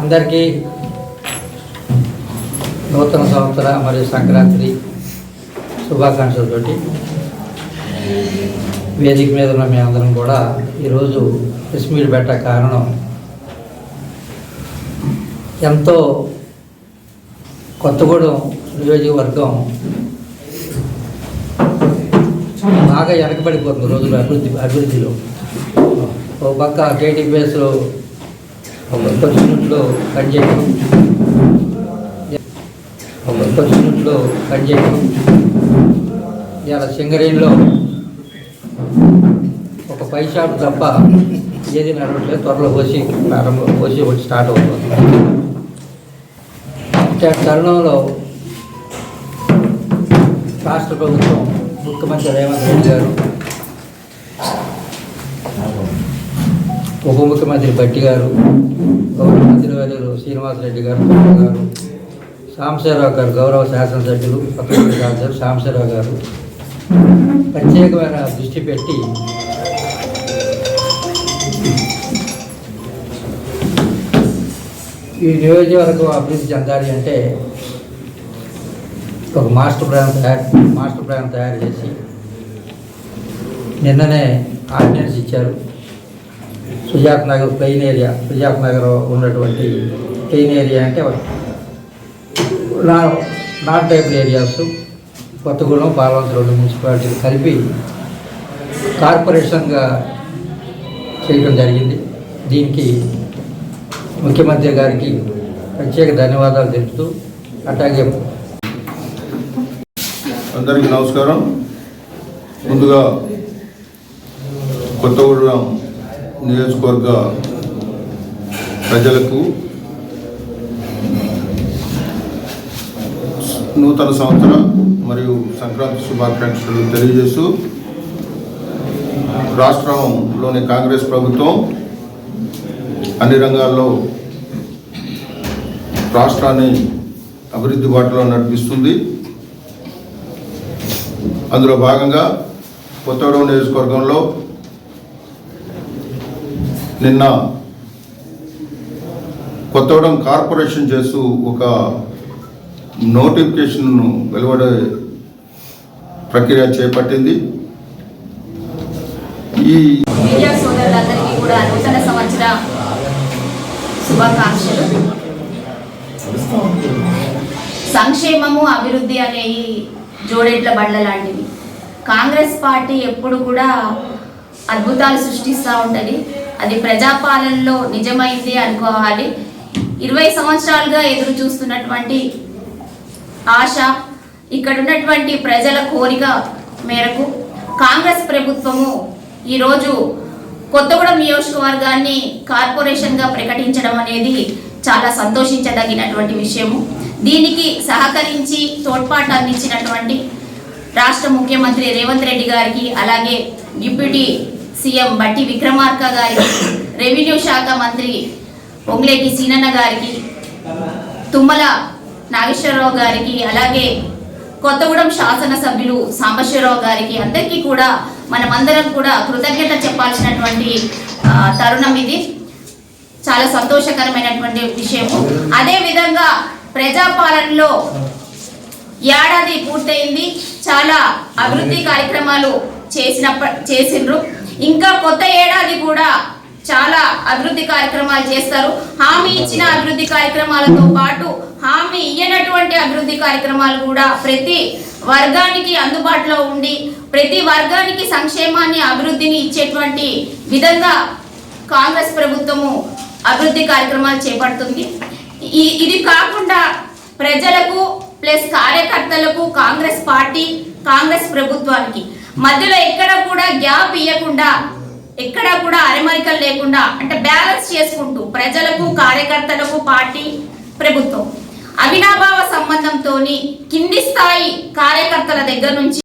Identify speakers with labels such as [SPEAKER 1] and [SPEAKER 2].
[SPEAKER 1] అందరికీ నూతన సంవత్సర మరియు సంక్రాంతి శుభాకాంక్షలతోటి వేదిక మీద ఉన్న మీ అందరం కూడా ఈరోజు ప్రెస్ మీట్ పెట్ట కారణం ఎంతో కొత్తగూడెం నియోజకవర్గం బాగా వెనకబడిపోతుంది రోజులు అభివృద్ధి అభివృద్ధిలో. ఒక పక్క కేటీపీఎస్లో ఒక యూనిట్లో పనిచేయడం ఒక యూనిట్లో పనిచేయడం ఇలా సింగరేణిలో ఒక పై షాప్ తప్ప ఏది నడవట్లేదు త్వరలో పోసి ప్రారంభం పోసి ఒకటి స్టార్ట్ అవుతుంది ఇట్లాంటి తరుణంలో రాష్ట్ర ప్రభుత్వం ముఖ్యమంత్రి రేవంత్ రెడ్డి గారు ఉప ముఖ్యమంత్రి భట్టి గారు గౌరవ మంత్రి వర్యులు శ్రీనివాసరెడ్డి గారు గారు సాంబశివరావు గారు గౌరవ శాసనసభ్యులు పక్కన గారు సాంబశివరావు గారు. ప్రత్యేకమైన దృష్టి పెట్టి ఈ నియోజకవర్గం అభివృద్ధి చెందాలి అంటే ఒక మాస్టర్ ప్లాన్ తయారు మాస్టర్ ప్లాన్ తయారు చేసి నిన్ననే ఆర్డినెన్స్ ఇచ్చారు. సుజాత్ నగర్ ప్లెయిన్ ఏరియా సుజాత్ నగర్ ఉన్నటువంటి ప్లెయిన్ ఏరియా అంటే నా not type areas Kothagudem Palvancha రెండు మున్సిపాలిటీలు కలిపి కార్పొరేషన్గా చేయడం జరిగింది. దీనికి ముఖ్యమంత్రి గారికి ప్రత్యేక ధన్యవాదాలు తెలుపుతూ అట్లాగే
[SPEAKER 2] అందరికీ నమస్కారం. ముందుగా కొత్తగూడెం నియోజకవర్గ ప్రజలకు నూతన సంవత్సర మరియు సంక్రాంతి శుభాకాంక్షలు తెలియజేస్తూ రాష్ట్రంలోని కాంగ్రెస్ ప్రభుత్వం అన్ని రంగాల్లో రాష్ట్రాన్ని అభివృద్ధి బాటలో నడిపిస్తుంది. అందులో భాగంగా కొత్తగూడెం నియోజకవర్గంలో నిన్న కొత్తగూడెం కార్పొరేషన్ చేస్తూ ఒక నోటిఫికేషన్ను వెలువడే ప్రక్రియ చేపట్టింది. ఈ
[SPEAKER 3] మీడియా సోదరులందరికీ కూడా నూతన సంవత్సర శుభాకాంక్షలు. సంక్షేమము అభివృద్ధి అనే ఈ జోడేట్ల బండ్ల లాంటివి. కాంగ్రెస్ పార్టీ ఎప్పుడు కూడా అద్భుతాలు సృష్టిస్తూ ఉంటుంది. అది ప్రజాపాలనలో నిజమైంది అనుకోవాలి. ఇరవై సంవత్సరాలుగా ఎదురు చూస్తున్నటువంటి ఆశ ఇక్కడ ఉన్నటువంటి ప్రజల కోరిక మేరకు కాంగ్రెస్ ప్రభుత్వము ఈరోజు కొత్తగూడెం నియోజకవర్గాన్ని కార్పొరేషన్గా ప్రకటించడం అనేది చాలా సంతోషించదగినటువంటి విషయము. దీనికి సహకరించి తోడ్పాటు అందించినటువంటి రాష్ట్ర ముఖ్యమంత్రి రేవంత్ రెడ్డి గారికి అలాగే డిప్యూటీ సీఎం బట్టి విక్రమార్క గారికి రెవెన్యూ శాఖ మంత్రి ఒంగ్లేకి సీనన్న గారికి తుమ్మల నాగేశ్వరరావు గారికి అలాగే కొత్తగూడెం శాసనసభ్యులు సాంబశ్వరరావు గారికి అందరికీ కూడా మనమందరం కూడా కృతజ్ఞత చెప్పాల్సినటువంటి తరుణం ఇది. చాలా సంతోషకరమైనటువంటి విషయము. అదే విధంగా ప్రజాపాలనలో ఏడాది పూర్తయింది. చాలా అభివృద్ధి కార్యక్రమాలు చేసినప్ప చేసిండ్రు. ఇంకా కొత్త ఏడాది కూడా చాలా అభివృద్ధి కార్యక్రమాలు చేస్తారు. హామీ ఇచ్చిన అభివృద్ధి కార్యక్రమాలతో పాటు హామీ ఇయ్యనటువంటి అభివృద్ధి కార్యక్రమాలు కూడా ప్రతి వర్గానికి అందుబాటులో ఉండి ప్రతి వర్గానికి సంక్షేమాన్ని అభివృద్ధిని ఇచ్చేటువంటి విధంగా కాంగ్రెస్ ప్రభుత్వము అభివృద్ధి కార్యక్రమాలు చేపడుతుంది. ఇది కాకుండా ప్రజలకు ప్లస్ కార్యకర్తలకు కాంగ్రెస్ పార్టీ కాంగ్రెస్ ప్రభుత్వానికి. మధ్యలో ఎక్కడ కూడా గ్యాప్ ఇవ్వకుండా ఎక్కడ కూడా అరమరికలు లేకుండా అంటే బ్యాలెన్స్ చేసుకుంటూ ప్రజలకు కార్యకర్తలకు పార్టీ ప్రభుత్వం. అవినాభావ సంబంధంతోని కింది స్థాయి కార్యకర్తల దగ్గర నుంచి